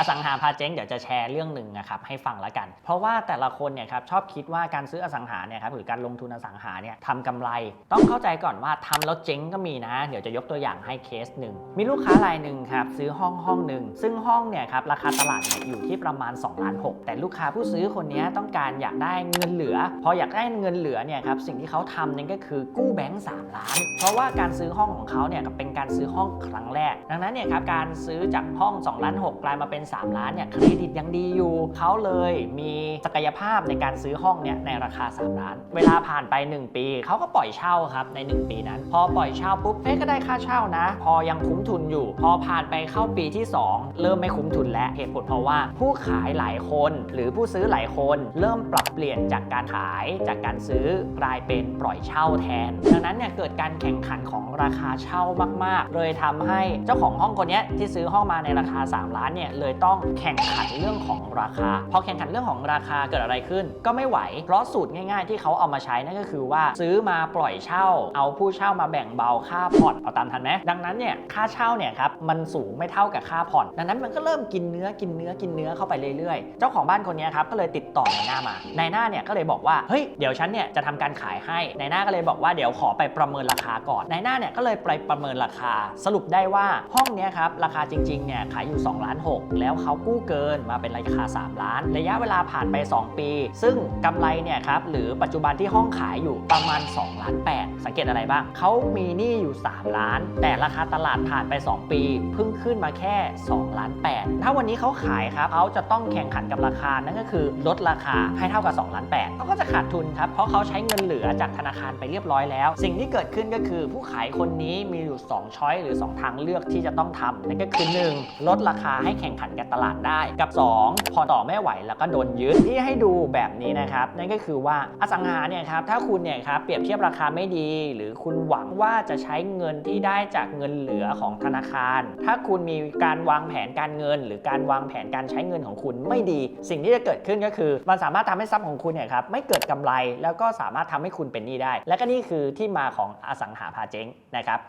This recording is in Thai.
อสังหาพาเจ๊งเดี๋ยวจะแชร์เรื่องหนึ่งนะครับให้ฟังล้วกัน เพราะว่าแต่ละคนเนี่ยครับชอบคิดว่าการซื้ออสังหาเนี่ยครับหรือการลงทุนอสังหาเนี่ยทำกำไร ต้องเข้าใจก่อนว่าทำแล้วเจ๊งก็มีนะ เดี๋ยวจะยกตัวอย่างให้เคสหนึ่งมีลูกค้ารายหนึ่งครับซื้อห้องห้องหนึ่งซึ่งห้องเนี่ยครับราคาตลาดเนี่ยอยู่ที่ประมาณ2ล้าน6แต่ลูกค้าผู้ซื้อคนนี้ต้องการอยากได้เงินเหลือ พออยากได้เงินเหลือเนี่ยครับสิ่งที่เขาทำนั่นก็คือกู้แบงก์3ล้าน เพราะว่าการซื้อห้องของเขาเนี่ยเป็นการซื้อห้องครั้งแรก ดังนั้นเนี่ยครับการซื้อจากห้อง2ล้าน6กลายมาเป็น3 ล้านเนี่ยเครดิตยังดีอยู่เขาเลยมีศักยภาพในการซื้อห้องเนี่ยในราคา 3 ล้าน เวลาผ่านไป 1 ปีเขาก็ปล่อยเช่าครับใน 1 ปีนั้น พอปล่อยเช่าปุ๊บเอ๊ะก็ได้ค่าเช่านะ พอยังคุ้มทุนอยู่ พอผ่านไปเข้าปีที่ 2 เริ่มไม่คุ้มทุนแล้วเหตุผลเพราะว่าผู้ขายหลายคน หรือผู้ซื้อหลายคน เริ่มปรับเปลี่ยนจากการขายจากการซื้อกลายเป็นปล่อยเช่าแทน ดังนั้นเนี่ยเกิดการแข่งขันของราคาเช่ามาก ๆ เลยทำให้เจ้าของห้องคนนี้ที่ซื้อห้องมาในราคา 3 ล้านเนี่ยเลยต้องแข่งขันเรื่องของราคา พอแข่งขันเรื่องของราคาเกิดอะไรขึ้น ก็ไม่ไหว เพราะสูตรง่าย ๆ ที่เขาเอามาใช้นั่นก็คือว่าซื้อมาปล่อยเช่า เอาผู้เช่ามาแบ่งเบาค่าผ่อนเอาตามทันไหมดังนั้นเนี่ยค่าเช่าเนี่ยครับมันสูงไม่เท่ากับค่าผ่อน ดังนั้นมันก็เริ่มกินเนื้อกินเนื้อกินเนื้อเข้าไปเรื่อยๆ เจ้าของบ้านคนนี้ครับก็เลยติดต่อนายหน้ามา นายหน้าเนี่ยก็เลยบอกว่าเฮ้ยเดี๋ยวฉันเนี่ยจะทำการขายให้ นายหน้าก็เลยบอกว่าเดี๋ยวขอไปประเมินราคาก่อน นายหน้าเนี่ยก็เลยไปประเมินราคา สรุปได้ว่าห้องเนี้ยครับราคาจริงๆเนี่ยขายอยู่2ล้าน6แล้วเขากู้เกินมาเป็นราคา 3 ล้าน ระยะเวลาผ่านไป 2 ปี ซึ่งกำไรเนี่ยครับหรือปัจจุบันที่ห้องขายอยู่ประมาณ2ล้าน8สังเกตอะไรบ้างเขามีหนี้อยู่ 3 ล้าน แต่ราคาตลาดผ่านไป 2 ปีเพิ่งขึ้นมาแค่2ล้าน8ถ้าวันนี้เขาขายครับเขาจะต้องแข่งขันกับราคานั่นก็คือลดราคาให้เท่ากับ2ล้าน8เขาก็จะขาดทุนครับเพราะเขาใช้เงินเหลือจากธนาคารไปเรียบร้อยแล้ว สิ่งที่เกิดขึ้นก็คือผู้ขายคนนี้มีอยู่2ช้อยหรือ 2 ทางเลือกที่จะต้องทำนั่นก็คือ 1. ลดราคาให้แข่งขันกับตลาดได้ กับ 2 พอต่อไม่ไหวแล้วก็โดนยึดที่ให้ดูแบบนี้นะครับ นั่นก็คือว่าอสังหาเนี่ยครับถ้าคุณเนี่ยครับเปรียบเทียบราคาไม่ดี หรือคุณหวังว่าจะใช้เงินที่ได้จากเงินเหลือของธนาคาร ถ้าคุณมีการวางแผนการเงิน หรือการวางแผนการใช้เงินของคุณไม่ดี สิ่งที่จะเกิดขึ้นก็คือ มันสามารถทำให้ทรัพย์ของคุณเนี่ยครับไม่เกิดกำไรแล้วก็สามารถทำให้คุณเป็นหนี้ได้ และก็นี่คือที่มาของอสังหาพาเจ๊งนะครับ